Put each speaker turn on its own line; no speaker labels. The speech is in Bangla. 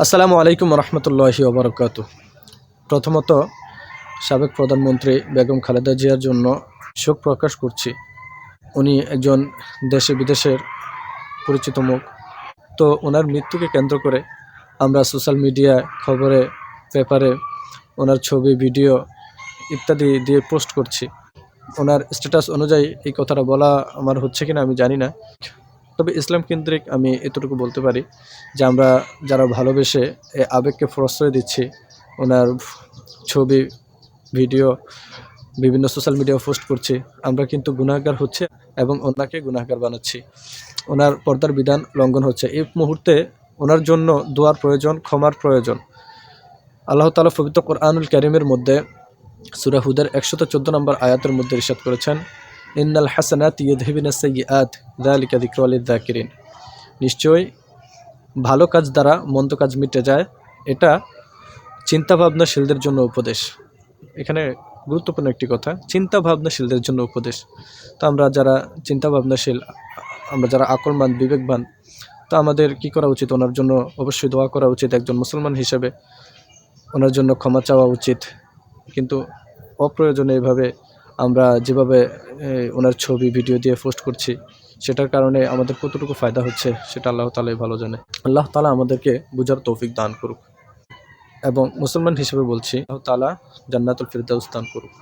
আসসালামু আলাইকুম রহমতুল্লাহি ওবরকাত। প্রথমত, সাবেক প্রধানমন্ত্রী বেগম খালেদা জিয়ার জন্য শোক প্রকাশ করছি। উনি একজন দেশে বিদেশের পরিচিত মুখ। তো ওনার মৃত্যুকে কেন্দ্র করে আমরা সোশ্যাল মিডিয়ায় খবরে, পেপারে ওনার ছবি, ভিডিও ইত্যাদি দিয়ে পোস্ট করছি। ওনার স্ট্যাটাস অনুযায়ী এই কথাটা বলা আমার হচ্ছে কিনা আমি জানি না। তবে ইসলাম কেন্দ্রিক আমি এতটুকু বলতে পারি যে আমরা যারা ভালোবেসে আবেগকে প্রশ্রয় দিচ্ছি, ওনার ছবি, ভিডিও, বিভিন্ন সোশ্যাল মিডিয়া পোস্ট করছি, আমরা কিন্তু গুণাগার হচ্ছে এবং ওনাকে গুণাগার বানাচ্ছি। ওনার পর্দার বিধান লঙ্ঘন হচ্ছে। এই মুহূর্তে ওনার জন্য দোয়ার প্রয়োজন, ক্ষমার প্রয়োজন। আল্লাহ তালা পবিত্র কোরআনুল করিমের মধ্যে সুরা হুদের একশত চোদ্দ নম্বর আয়াতের মধ্যে ইরশাদ করেছেন ইন্নাল হাসানাত ইয়দহিবিন সৈয়াত দালিকা দিক্রালিদ দাকিরিন নিশ্চয়ই ভালো কাজ দ্বারা মন্দ কাজ মিটে যায়, এটা চিন্তা ভাবনাশীলদের জন্য উপদেশ। এখানে গুরুত্বপূর্ণ একটি কথা চিন্তা ভাবনাশীলদের জন্য উপদেশ। তো আমরা যারা চিন্তা ভাবনাশীল আমরা যারা আকলমান বিবেকবান, তো আমাদের কি করা উচিত? ওনার জন্য অবশ্যই দোয়া করা উচিত একজন মুসলমান হিসেবে। ওনার জন্য ক্ষমা চাওয়া উচিত। কিন্তু অপ্রয়োজনে এভাবে আমরা যেভাবে ওনার ছবি, ভিডিও দিয়ে পোস্ট করছি, সেটার কারণে আমাদের কতটুকু ফায়দা হচ্ছে, সেটা আল্লাহ তালাই ভালো জানে। আল্লাহ তালা আমাদেরকে বুঝার তৌফিক দান করুক। এবং মুসলমান হিসেবে বলছি, আল্লাহ তালা জান্নাতুল ফিরদাউস দান করুক।